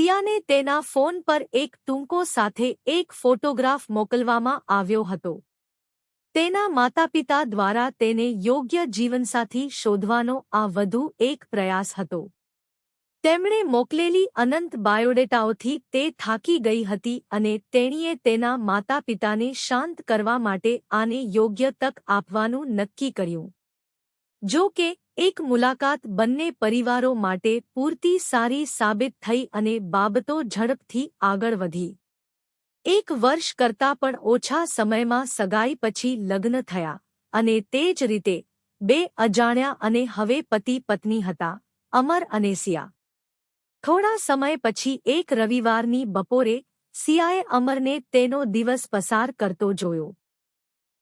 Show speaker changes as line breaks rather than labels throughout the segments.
સિયાને તેના ફોન પર એક ટૂંકો સાથે એક ફોટોગ્રાફ મોકલવામાં આવ્યો હતો. તેના માતાપિતા દ્વારા તેને યોગ્ય જીવનસાથી શોધવાનો આ વધુ એક પ્રયાસ હતો. તેમણે મોકલેલી અનંત બાયોડેટાઓથી તે થાકી ગઈ હતી અને તેણીએ તેના માતાપિતાને શાંત કરવા માટે આને યોગ્ય તક આપવાનું નક્કી કર્યું. જો કે, એક મુલાકાત બંને પરિવારો માટે પૂરતી સારી સાબિત થઈ અને બાબતો ઝડપથી આગળ વધી. એક વર્ષ કરતાં પણ ઓછા સમયમાં સગાઈ પછી લગ્ન થયા અને તે જ રીતે બે અજાણ્યા અને હવે પતિ પત્ની હતા, અમર અને સિયા. થોડા સમય પછી એક રવિવારની બપોરે સિયાએ અમરને તેનો દિવસ પસાર કરતો જોયો.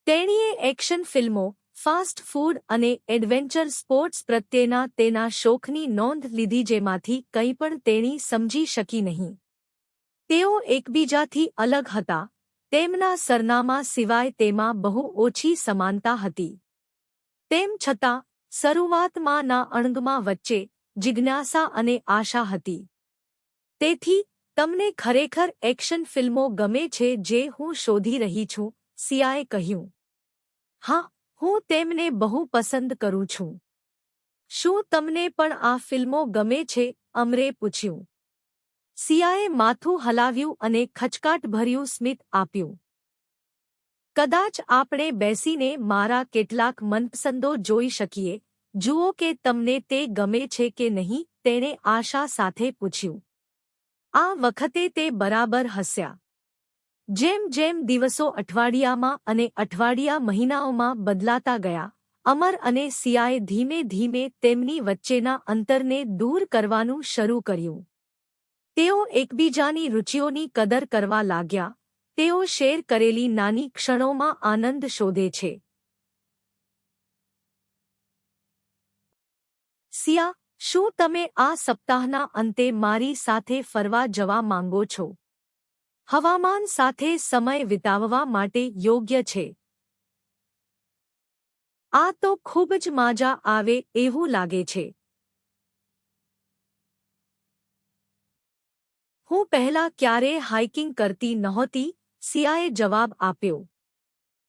તેણીએ એક્શન ફિલ્મો ફાસ્ટ ફૂડ અને એડવેન્ચર સ્પોર્ટ્સ પ્રત્યેના તેના શોખની નોંધ લીધી જેમાંથી કંઈ પણ તેણી સમજી શકી નહીં. તેઓ એકબીજાથી અલગ હતા, તેમના સરનામા સિવાય તેમાં બહુ ઓછી સમાનતા હતી. તેમ છતાં શરૂઆતમાં ના અણગમાં વચ્ચે જિજ્ઞાસા અને આશા હતી. તેથી, તમને ખરેખર એક્શન ફિલ્મો ગમે છે જે હું શોધી રહી છું, સિયાએ કહ્યું. હા હું તેમને બહુ પસંદ કરું છું. શું તમને પણ આ ફિલ્મો ગમે છે? અમરે પૂછ્યું. સિયાએ માથું હલાવ્યું અને ખચકાટભર્યું સ્મિત આપ્યું. કદાચ આપણે બેસીને મારા કેટલાક મનપસંદો જોઈ શકીએ. જુઓ કે તમને તે ગમે છે કે નહીં, તેણે આશા સાથે પૂછ્યું. આ વખતે તે બરાબર હસ્યા. જેમ જેમ દિવસો અઠવાડિયામાં અને અઠવાડિયા મહિનાઓમાં બદલાતા ગયા, અમર અને સિયાએ ધીમે ધીમે તેમની વચ્ચેના અંતરને દૂર કરવાનું શરૂ કર્યું. તેઓ એકબીજાની રુચિઓની કદર કરવા લાગ્યા. તેઓ શેર કરેલી નાની ક્ષણોમાં આનંદ શોધે છે. સિયા, શું તમે આ સપ્તાહના અંતે મારી સાથે ફરવા જવા માંગો છો? હવામાન સાથે સમય વિતાવવા માટે યોગ્ય છે. આ તો ખૂબ જ માજા આવે એવું લાગે છે. હું પહેલા ક્યારેય હાઇકિંગ કરતી નહોતી સિયાએ જવાબ આપ્યો.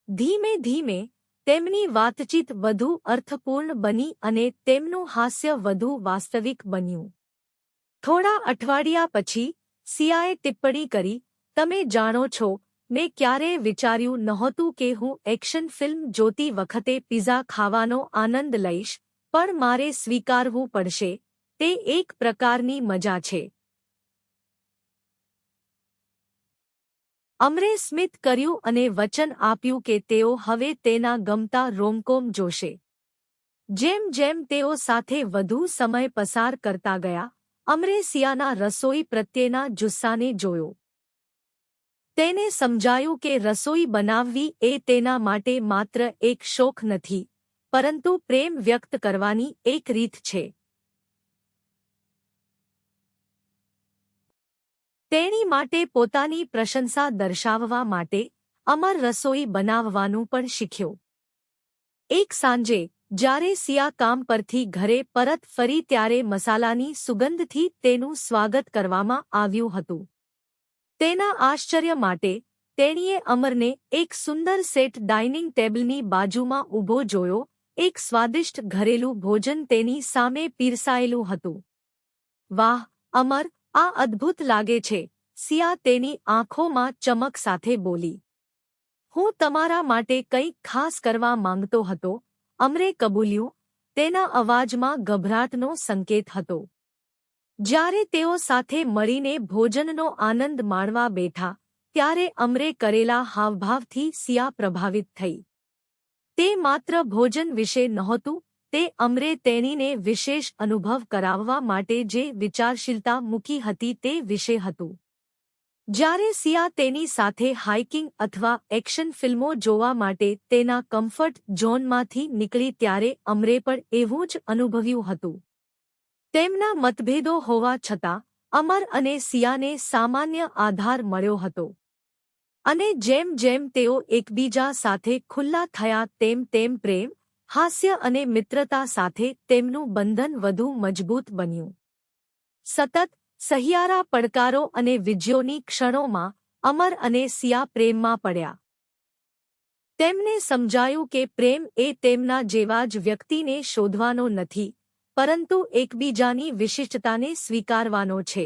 ધીમે ધીમે તેમની વાતચીત વધુ અર્થપૂર્ણ બની અને તેમનું હાસ્ય વધુ વાસ્તવિક બન્યું. થોડા અઠવાડિયા પછી સિયાએ ટિપ્પણી કરી તમે જાણો છો, મેં ક્યારેય વિચાર્યું નહોતું કે હું એક્શન ફિલ્મ જોતી વખતે પિઝા ખાવાનો આનંદ લઈશ, પણ મારે સ્વીકારવું પડશે, તે એક પ્રકારની મજા છે. અમરે સ્મિત કર્યું અને વચન આપ્યું કે તેઓ હવે તેના ગમતા રોમકોમ જોશે. જેમ જેમ તેઓ સાથે વધુ સમય પસાર કરતા ગયા, અમરે સિયાના રસોઈ પ્રત્યેના જુસ્સાને જોયો. તેને સમજાયું કે રસોઈ બનાવવી એ તેના માટે માત્ર એક શોખ નથી, પરંતુ પ્રેમ વ્યક્ત કરવાની એક રીત છે. તેણી માટે પોતાની પ્રશંસા દર્શાવવા માટે અમર રસોઈ બનાવવાનું પણ શીખ્યો. એક સાંજે, જ્યારે સિયા કામ પરથી ઘરે પરત ફરી ત્યારે મસાલાની સુગંધથી તેનું સ્વાગત કરવામાં આવ્યું હતું. તેના આશ્ચર્ય માટે, તેણીએ અમરને એક સુંદર સેટ ડાઇનિંગ ટેબલની બાજુમાં ઊભો જોયો, એક સ્વાદિષ્ટ ઘરેલું ભોજન તેની સામે પીરસાયેલું હતું. વાહ, અમર, આ અદ્ભુત લાગે છે, સિયા તેની આંખોમાં ચમક સાથે બોલી. હું તમારા માટે કંઈક ખાસ કરવા માંગતો હતો, અમરે કબૂલ્યું, તેના અવાજમાં ગભરાટનો સંકેત હતો. જ્યારે તેઓ સાથે મળીને ભોજનનો આનંદ માણવા બેઠા, ત્યારે અમરે કરેલા હાવભાવથી સિયા પ્રભાવિત થઈ. તે માત્ર ભોજન વિશે નહોતું, તે અમરે તેણીને વિશેષ અનુભવ કરાવવા માટે જે વિચારશીલતા મૂકી હતી તે વિશે હતું. જ્યારે સિયા તેની સાથે હાઇકિંગ અથવા એક્શન ફિલ્મો જોવા માટે તેના કમ્ફર્ટ ઝોનમાંથી નીકળી, ત્યારે અમરે પણ એવું જ અનુભવ્યું હતું. તેમના મતભેદો હોવા છતાં, અમર અને સિયાને સામાન્ય આધાર મળ્યો હતો. અને જેમ જેમ તેઓ એકબીજા સાથે ખુલ્લા થયા, તેમ તેમ પ્રેમ, હાસ્ય અને મિત્રતા સાથે તેમનું બંધન વધુ મજબૂત બન્યું. સતત, સહિયારા પડકારો અને વિજયોની ક્ષણોમાં, અમર અને સિયા પ્રેમમાં પડ્યા. તેમને સમજાયું કે પ્રેમ એ તેમના જેવા જ વ્યક્તિને શોધવાનો નથી પરંતુ એકબીજાની વિશિષ્ટતાને સ્વીકારવાનો છે.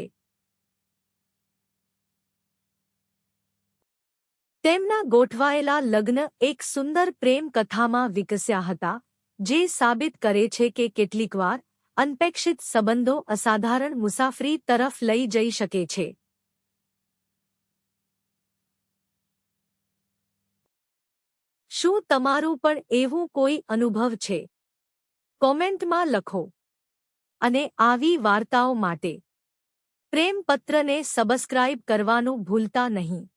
તેમના ગોઠવાયેલા લગ્ન એક સુંદર પ્રેમ કથામાં વિકસ્યા હતા, જે સાબિત કરે છે કે કેટલીકવાર અનપેક્ષિત સંબંધો અસાધારણ મુસાફરી તરફ લઈ જઈ શકે છે. શું તમારું પણ એવું કોઈ અનુભવ છે? કોમેન્ટમાં લખો. અને આવી વાર્તાઓ માટે પ્રેમપત્રને સબસ્ક્રાઇબ કરવાનું ભૂલતા નહીં.